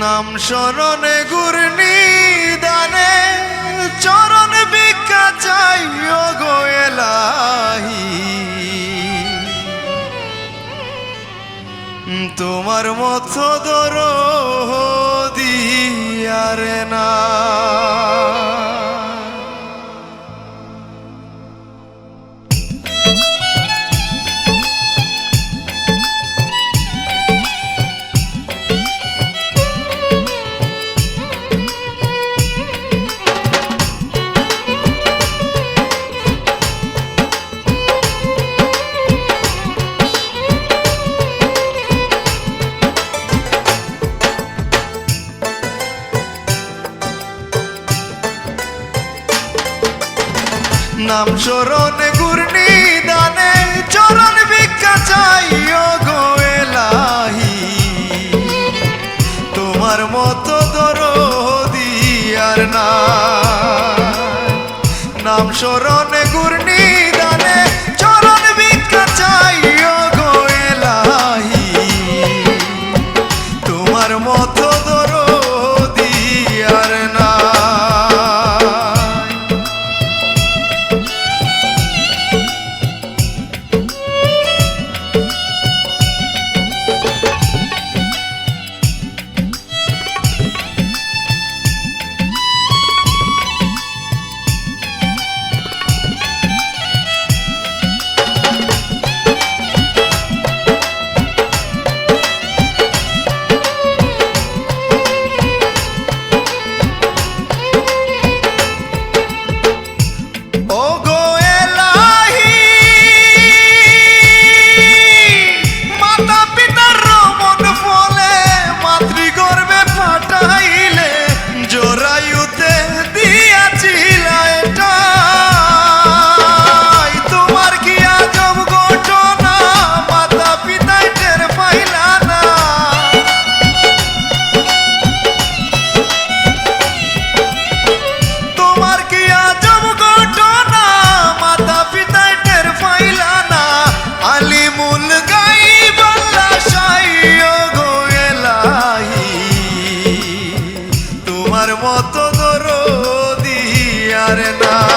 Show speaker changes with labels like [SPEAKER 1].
[SPEAKER 1] নাম স্মরণে গুরনি দানে চরণ ভিক্ষা চাই গোয়েলাহি তোমার মতো দর দিয়ারে না। নাম চরণ ঘূর্ণি দানে চরণ ভিক্ষা চাই গো এলাহি। তোমার মতো দরদি আর না নাম চরণ গুর্ণি পারে না